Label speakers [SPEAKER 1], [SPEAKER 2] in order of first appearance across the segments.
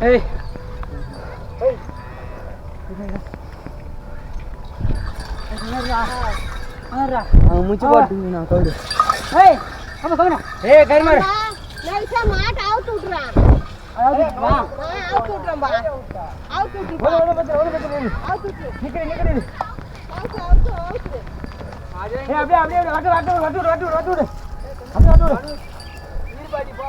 [SPEAKER 1] Hey. Hey. મુંચી boat ના કવડે? હે હવે કવડે હે ઘર
[SPEAKER 2] માર. નૈસા માટ આવ
[SPEAKER 1] ટુટરા આવ
[SPEAKER 2] ટુટરા આવ ટુટરા બા. આવ ટુટરા
[SPEAKER 1] ઓલે ઓલે બચે ઓલે બચે આવ
[SPEAKER 2] ટુટરા નીકળી
[SPEAKER 1] નીકળી. આવ
[SPEAKER 2] તો આવ તો
[SPEAKER 1] આવ તો આજે હે આપણે આપણે વાટુ વાટુ વાટુ વાટુ વાટુ. આપણે વાટુ. નીર બાજી પા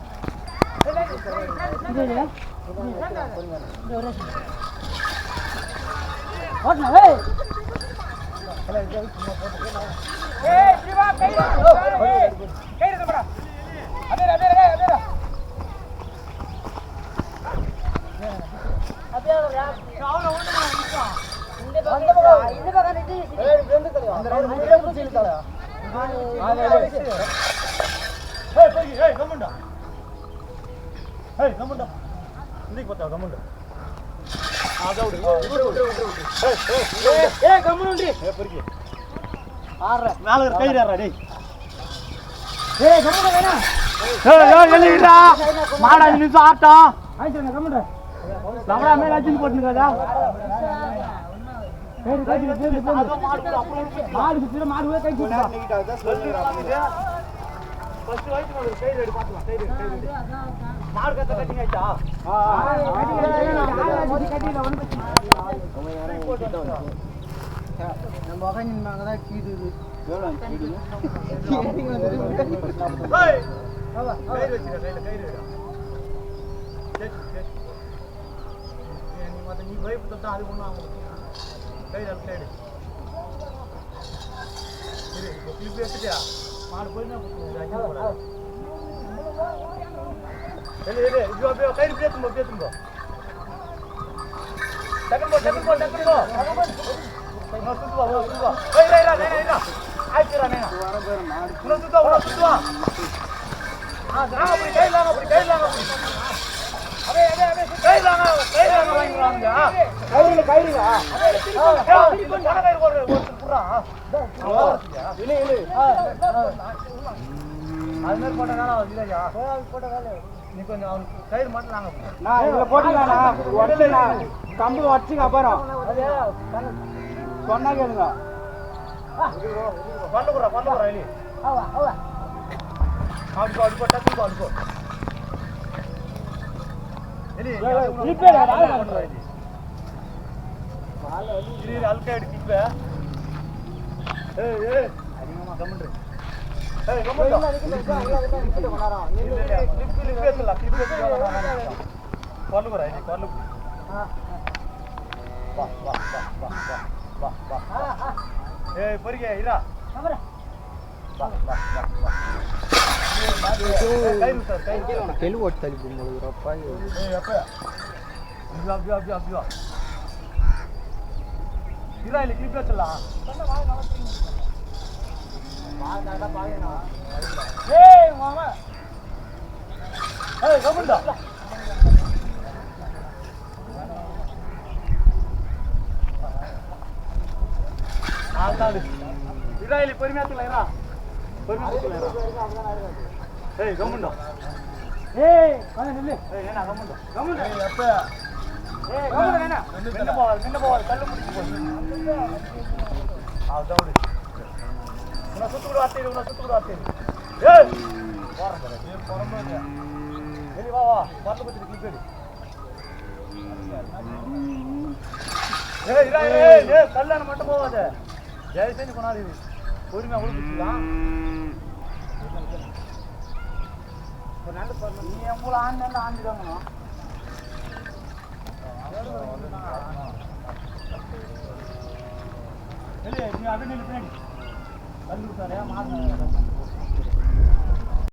[SPEAKER 3] அந்த ரெண்டு மூணு ரெண்டு சீல் தலையா ஏய் போய் ஏய் கம்முண்டா ஏய் கம்முண்டா இந்திக்கு பார்த்தா கம்முண்டா மாடா நின்னு ஆட்டா
[SPEAKER 1] ஆயிடுச்சு கம்முனு
[SPEAKER 3] லவடா மேல
[SPEAKER 1] கை கை மாடு மாடு கை
[SPEAKER 3] ஃபர்ஸ்ட் வைட் மாடு கை ரெடி பாத்துலாம் கை ரெடி கை ரெடி மாடு கட்ட கட்டிங் ஆயிட்டா
[SPEAKER 1] நம்ம உக்காந்து தான் கீது
[SPEAKER 3] ஏய் கை வச்சிர கையில கை ரெடி சரி சரி நீ மத்த அது ஒண்ணு ஆகும் கை ரெடி கை ரெடி இரு கிளிப் எடுத்துட்டியா மாடு போய் நான் அஞ்சு போடா இல்லை இல்லை இது பேசும்போ பேசும்போ டக்குனு போ டக்குனு போ டக்குனு போ இன்னும் சுத்துவா இன்னும் சுத்துவா ஏய் ரே ரே ரே ரே ஆயிடுறா நேனா இன்னும் சுத்துவா இன்னும் சுத்துவா ஆ நான் அப்படி கை இல்லாம அப்படி கை இல்லாம அப்படி அது மாதிரி போட்டதால இல்லையா போட்ட வேலை நீ கொஞ்சம் அவனுக்கு கயிறு மட்டும் நாங்க
[SPEAKER 1] நான் கம்பு உடச்சுக்க அப்புறம் சொன்னா கேளுங்க
[SPEAKER 3] பண்ணு போறா பண்ணு போறா இல்லை அடிக்கோ எலி
[SPEAKER 1] இப்ப ராஜா
[SPEAKER 3] இது அல்கா எடுத்து இப்ப ஏய் ஏய் கம்முன்று ஏய் கம்முன்று இல்ல இல்ல கிளிப் கிளிப் பேசல கிளிப் பேசல பண்ணு போறா இது பண்ணு வா வா வா வா வா வா வா ஏய் பொறுங்க இரா. வா வா வா வா. கை சார் கை
[SPEAKER 1] தெளிவு ஓட்டு தள்ளி போகும்போது ரப்பாய்
[SPEAKER 3] ஏய் அப்பா அப்டியா அப்டியா அப்டியா அப்டியா இரா இல்ல கிளிப் பேசலாம் ஏய் மாமா ஏய் கம்முண்டா ஏய் கம்முண்டா
[SPEAKER 1] கொஞ்சம் நில்லு.
[SPEAKER 3] ஏய் என்ன கம்முண்டா
[SPEAKER 1] கம்முனு
[SPEAKER 3] ஏய் அப்ப.
[SPEAKER 1] ஏய் கம்முனு வேணா.
[SPEAKER 3] நின்னு போவாது நின்னு போவாது கல்லு முடிச்சு போகுது அதோடு உன சுத்து கூட வார்த்தை உன சுத்து கூட வார்த்தை ஏய் போறங்க ஏய். போறங்க ஏய் வா வா. வரல பத்தி கிளிப் எடு ஏய் இரா ஏய் ஏய் கல்லான மட்டும் போவாத ஜெய் செஞ்சு கொண்டாது பொறுமையா
[SPEAKER 1] நீ எவ்வளோ ஆண்டு ஆண்டுதாங்கண்ணா
[SPEAKER 3] இல்லை நீ அப்படியே பின்னாடி கல்லு சாரே மாடு